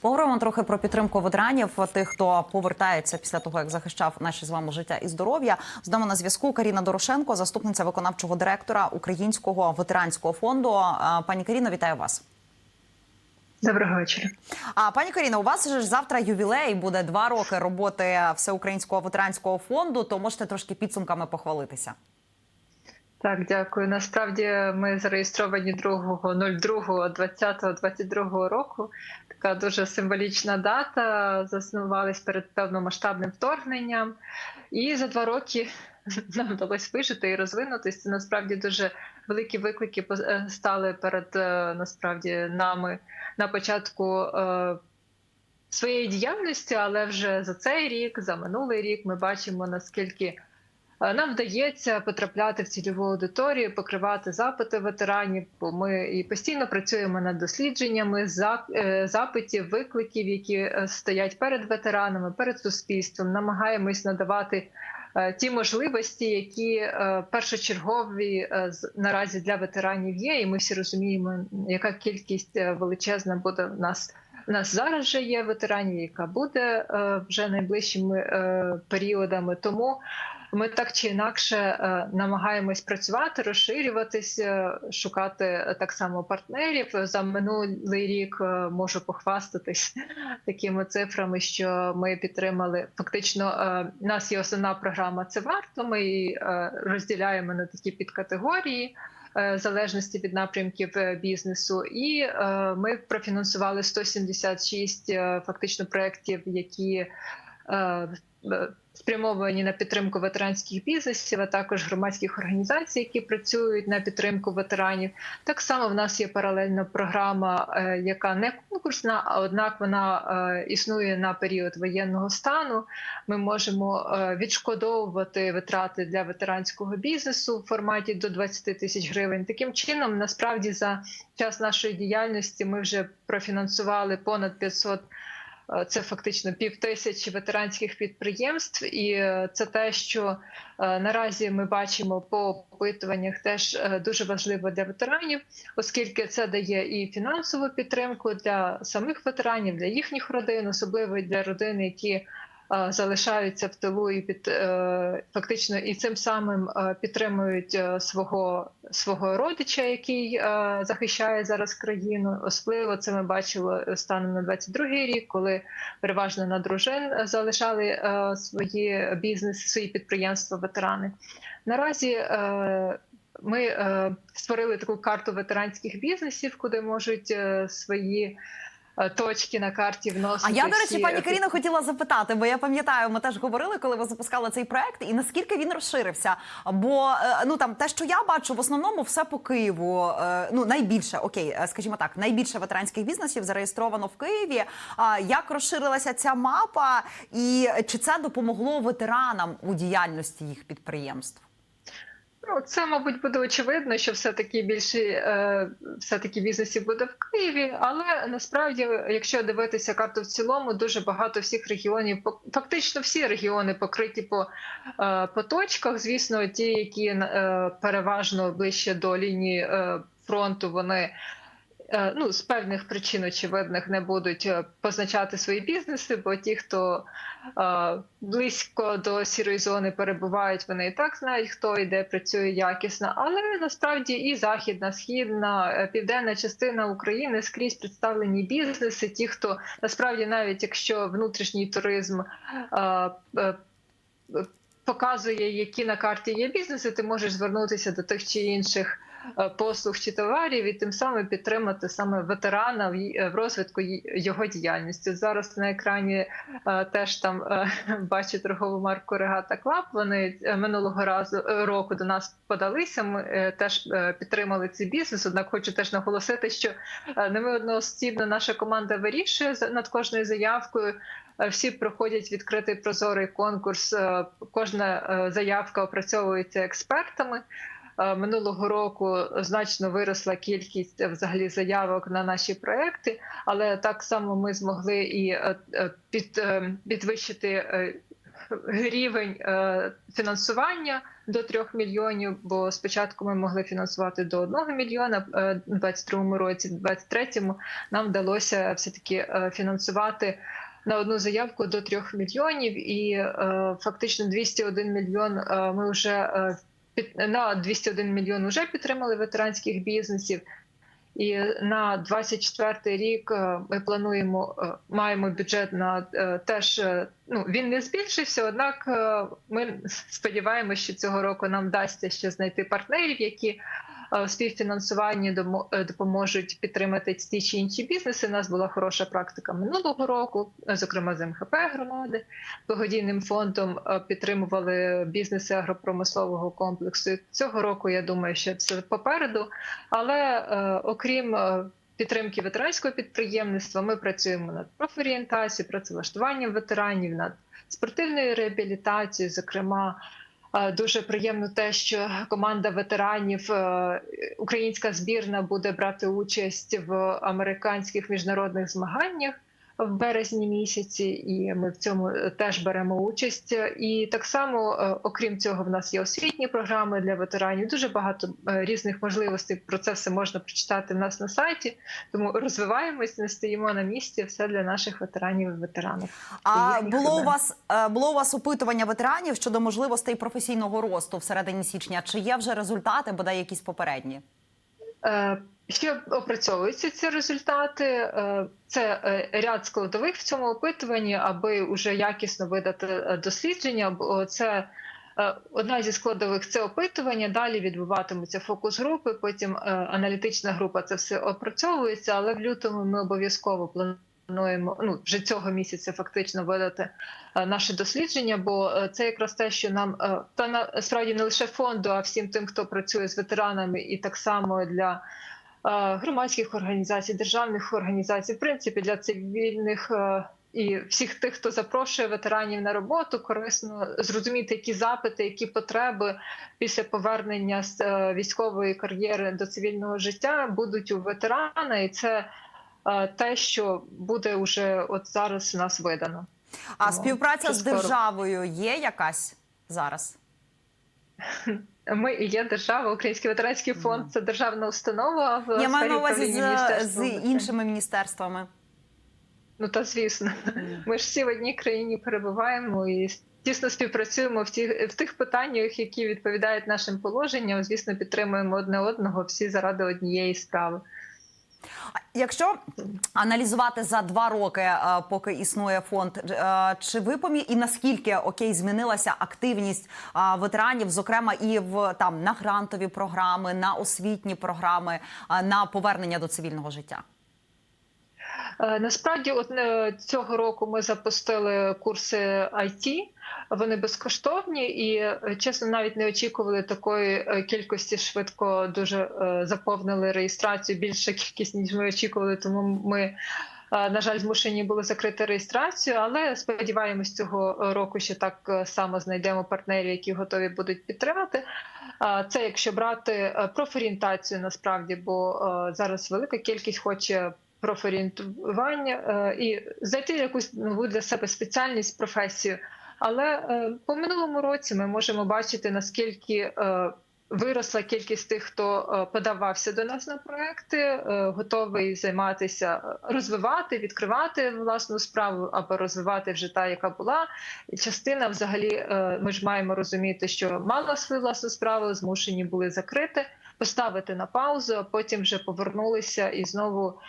Поговоримо трохи про підтримку ветеранів, тих, хто повертається після того, як захищав наші з вами життя і здоров'я. З нами на зв'язку Каріна Дорошенко, заступниця виконавчого директора Українського ветеранського фонду. Пані Каріно, вітаю вас. Доброго вечора. А пані Каріно, у вас же ж завтра ювілей буде два роки роботи Всеукраїнського ветеранського фонду. То можете трошки підсумками похвалитися. Так, дякую. Насправді ми зареєстровані 2.02.2022 року. Така дуже символічна дата. Заснувались перед повномасштабним вторгненням, і за два роки нам вдалося вижити і розвинутися. Це насправді дуже великі виклики е, стали перед е, насправді нами на початку. е, Своєї діяльності, але вже за цей рік, за минулий рік, ми бачимо наскільки Нам вдається потрапляти в цільову аудиторію, покривати запити ветеранів. Бо ми і постійно працюємо над дослідженнями е, запитів, викликів, які е, стоять перед ветеранами, перед суспільством. Намагаємось надавати е, ті можливості, які е, першочергові е, наразі для ветеранів є. І ми всі розуміємо, яка кількість е, величезна буде в нас. У нас зараз вже є ветеранів, яка буде е, вже найближчими е, періодами. Тому ми так чи інакше е, намагаємось працювати, розширюватися, шукати е, так само партнерів. За минулий рік е, можу похвастатись такими цифрами, що ми підтримали. Фактично, у нас є основна програма. Це варто. Ми її розділяємо на такі підкатегорії. Залежності від напрямків бізнесу, і ми профінансували 176 е, фактично проєктів, які спрямовані на підтримку ветеранських бізнесів, а також громадських організацій, які працюють на підтримку ветеранів. Так само в нас є паралельна програма, е, яка не конкурсна, а однак вона е, існує на період воєнного стану. Ми можемо е, відшкодовувати витрати для ветеранського бізнесу в форматі до 20 тисяч гривень. Таким чином, насправді, за час нашої діяльності ми вже профінансували понад 500 Е, це фактично півтисячі ветеранських підприємств, і е, це те, що е, наразі ми бачимо по опитуваннях, теж е, дуже важливо для ветеранів, оскільки це дає і фінансову підтримку для самих ветеранів, для їхніх родин, особливо для родин, які е, залишаються в тилу і під е, фактично і цим самим е, підтримують е, свого свого родича, який захищає зараз країну. Особливо це ми бачили станом на 22-й рік, коли переважно на дружин залишали свої бізнеси, свої підприємства, ветерани. Наразі ми створили таку карту ветеранських бізнесів, куди можуть свої точки на карті вносити. А я, до речі, всі- пані Каріно, хотіла запитати, бо я пам'ятаю, ми теж говорили, коли ви запускали цей проект, і наскільки він розширився. Бо е, ну там те, що я бачу, в основному все по Києву. Е, Ну найбільше, окей, е, скажімо так, найбільше ветеранських бізнесів зареєстровано в Києві. А як розширилася ця мапа, і чи це допомогло ветеранам у діяльності їх підприємств? Ну, це, мабуть, буде очевидно, що все-таки більше все-таки бізнесів буде в Києві. Але насправді, якщо дивитися карту в цілому, дуже багато всіх регіонів, фактично всі регіони покриті по, е, по точках. Звісно, ті, які е, переважно ближче до лінії е, фронту, вони. Е, Ну, з певних причин очевидних не будуть е, позначати свої бізнеси, бо ті, хто е, близько до сірої зони перебувають, вони і так знають, хто і де працює якісно. Але насправді і західна, східна, південна частина України скрізь представлені бізнеси. Ті, хто насправді, навіть якщо внутрішній туризм. Показує, які на карті є бізнеси, ти можеш звернутися до тих чи інших послуг чи товарів, і тим самим підтримати саме ветерана в розвитку його діяльності. Зараз на екрані е, теж там е, бачу торгову марку Регата Клаб. Вони е, минулого разу е, року до нас подалися. Ми е, теж е, підтримали цей бізнес. Однак хочу теж наголосити, що е, не ми одноосібно наша команда вирішує над кожною заявкою. Е, Всі проходять відкритий прозорий конкурс. е, Кожна е, заявка опрацьовується експертами. Минулого року значно виросла кількість е, взагалі заявок на наші проекти, але так само ми змогли і е, е, під, підвищити рівень фінансування до 3 мільйонів. Бо спочатку ми могли фінансувати до 1 мільйона у 2022 році, в 2023 нам вдалося все таки фінансувати. На одну заявку до 3 мільйонів, і е, фактично 201 мільйон е, ми вже на 201 мільйон вже підтримали ветеранських бізнесів. І на 24 рік е, ми плануємо е, маємо бюджет на е, теж. Ну він не збільшився однак ми сподіваємося, що цього року нам вдасться ще знайти партнерів, які в співфінансуванні домо- е, допоможуть підтримати ті чи інші бізнеси. У нас була хороша практика минулого року, е, зокрема з МХП громади благодійним фондом е, підтримували бізнеси агропромислового комплексу. Цього року я думаю, що це попереду. Але е, окрім е, підтримки ветеранського підприємництва, ми працюємо над профорієнтацією, працевлаштуванням ветеранів, над спортивною реабілітацією. Зокрема, е, дуже приємно те, що команда ветеранів, е, українська збірна, буде брати участь в американських міжнародних змаганнях. В березні місяці, і ми в цьому е, теж беремо участь. І так само, е, окрім цього, в нас є освітні програми для ветеранів. Дуже багато е, різних можливостей. Про це все можна прочитати в нас на сайті. Тому розвиваємось, не стоїмо на місці. Все для наших ветеранів і ветеранів. А було у вас було у вас опитування ветеранів щодо можливостей професійного росту всередині січня? Чи є вже результати, бодай якісь попередні? Е, Ще опрацьовуються ці результати. Е, Це е, ряд складових в цьому опитуванні, аби вже якісно видати е, дослідження. Бо це одна зі складових це опитування. Далі відбуватимуться фокус-групи. Потім е, аналітична група це все опрацьовується. Але в лютому ми обов'язково плануємо ну вже цього місяця фактично видати наше дослідження, бо це якраз те, що нам та насправді не лише фонду, а всім тим, хто працює з ветеранами, і так само для громадських організацій, державних організацій, в принципі, для цивільних. е, І всіх тих, хто запрошує ветеранів на роботу, корисно зрозуміти, які запити, які потреби після повернення з е, військової кар'єри до цивільного життя будуть у ветерана, і це е, те, що буде вже от зараз у нас видано. А Тому співпраця з державою є якась зараз? Ми і є держава, Український ветеранський фонд це державна установа в Я маю на увазі з, з іншими міністерствами. Ну та звісно, ми ж всі в одній країні перебуваємо і тісно співпрацюємо в тих в тих питаннях, які відповідають нашим положенням. Звісно, підтримуємо одне одного всі заради однієї справи. Якщо аналізувати за два роки, е, поки існує фонд, е, чи ви помі... і наскільки окей змінилася активність е, ветеранів, зокрема і в там на грантові програми, на освітні програми, на повернення до цивільного життя? Е, Насправді, от е, цього року ми запустили курси IT. Вони безкоштовні і е, чесно навіть не очікували такої кількості швидко дуже заповнили реєстрацію. Більша кількість ніж ми очікували. Тому ми на жаль змушені були закрити реєстрацію. Але сподіваємось, цього року ще так само знайдемо партнерів, які готові будуть підтримати. Це якщо брати профорієнтацію, насправді, бо зараз велика кількість хоче профорієнтування е, і знайти якусь нову для себе спеціальність, професію. Але е, по минулому році ми можемо бачити наскільки е, виросла кількість тих, хто подавався до нас на проекти, готовий займатися, розвивати, відкривати власну справу або розвивати вже та, яка була. Частина, взагалі, ми ж маємо розуміти, що мала свою власну справу, змушені були закрити, поставити на паузу, а потім вже повернулися і знову.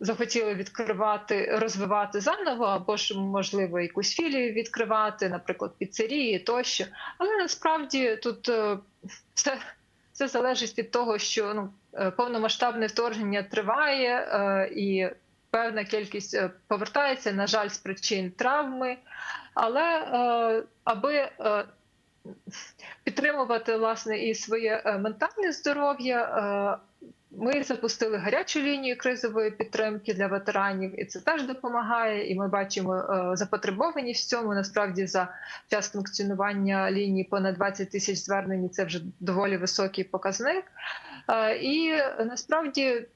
Захотіли відкривати, розвивати заново, або ж можливо якусь філію відкривати, наприклад, піцерії тощо. Але насправді тут е, все, все залежить від того, що ну е, повномасштабне вторгнення триває, е, і певна кількість повертається, на жаль, з причин травми. Але аби підтримувати власне і своє ментальне здоров'я. Ми запустили гарячу лінію кризової підтримки для ветеранів, і це теж допомагає. І ми бачимо е, запотребованість в цьому. Насправді за час функціонування лінії понад 20 тисяч звернень. Це вже доволі високий показник. Е, І насправді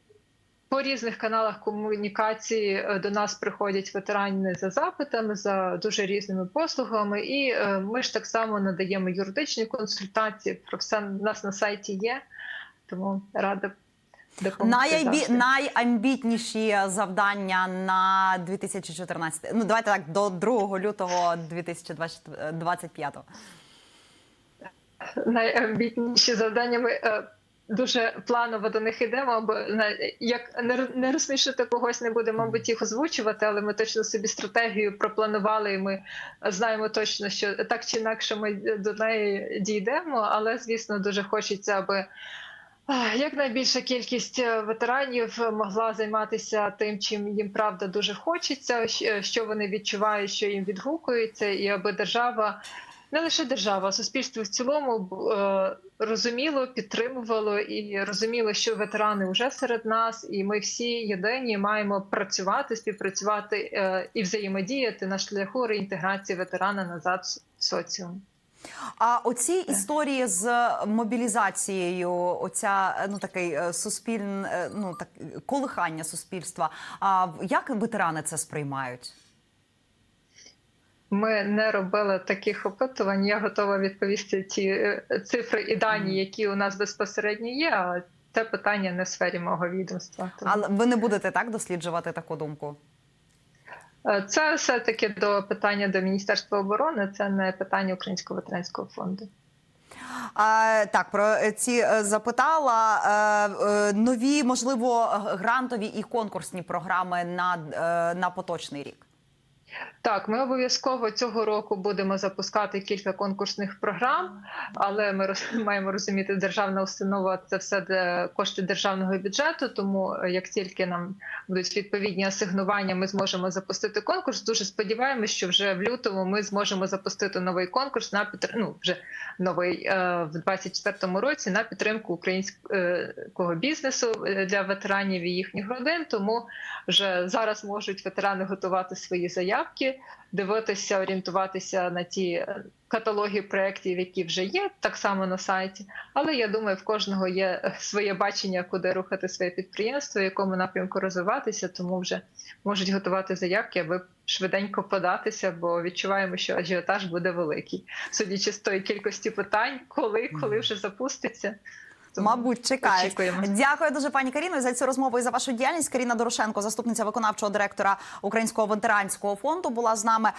по різних каналах комунікації е, до нас приходять ветерани за запитами, за дуже різними послугами, і ми ж так само надаємо юридичні консультації. Про все у нас на сайті є, тому рада. Найамбі... Найамбітніші завдання на 2014, ну давайте так, до 2 лютого 2025. найамбітніші завдання. Ми е, дуже планово до них йдемо, або на- як не розсмішити когось, не будемо, мабуть, їх озвучувати, але ми точно собі стратегію пропланували, і ми знаємо точно, що так чи інакше ми до неї дійдемо. Але звісно, дуже хочеться, аби. А, Якнайбільша кількість е, ветеранів могла займатися тим, чим їм правда дуже хочеться, що вони відчувають, що їм відгукується, і аби держава не лише держава, а суспільство в цілому е, розуміло, підтримувало і розуміло, що ветерани вже серед нас, і ми всі єдині маємо працювати, співпрацювати е, і взаємодіяти на шляху реінтеграції ветерана назад в соціум. А оці історії з мобілізацією, оця ну такий е, суспільн, е, ну так колихання суспільства. А як ветерани це сприймають? Ми не робили таких опитувань. Я готова відповісти ті е, цифри і дані, які у нас безпосередньо є. А це питання не в сфері мого відомства. Але ви не будете так досліджувати таку думку? Е, Це все таки до питання до Міністерства оборони. Це не питання Українського ветеранського фонду. А, так, про ці е, запитала Е, нові, можливо, грантові і конкурсні програми на, на поточний рік. Так, ми обов'язково цього року будемо запускати кілька конкурсних програм, але ми роз- маємо розуміти, державна установа це все де кошти державного бюджету. Тому е, як тільки нам будуть відповідні асигнування, ми зможемо запустити конкурс. Дуже сподіваємось, що вже в лютому ми зможемо запустити новий конкурс на підтр... ну, вже новий е, в 2024 році на підтримку українського бізнесу е, для ветеранів і їхніх родин. Тому вже зараз можуть ветерани готувати свої заявки, дивитися, орієнтуватися на ті е, каталоги проєктів, які вже є, так само на сайті. Але я думаю, в кожного є е, своє бачення, куди рухати своє підприємство, в якому напрямку розвиватися, тому вже можуть готувати заявки, аби швиденько податися, бо відчуваємо, що ажіотаж буде великий, судячи з тої кількості питань, коли, коли вже запуститься. Мабуть, чекають. очікуємо. Дякую дуже, пані Каріно, за цю розмову і за вашу діяльність. Каріна Дорошенко, заступниця виконавчого директора Українського ветеранського фонду, була з нами.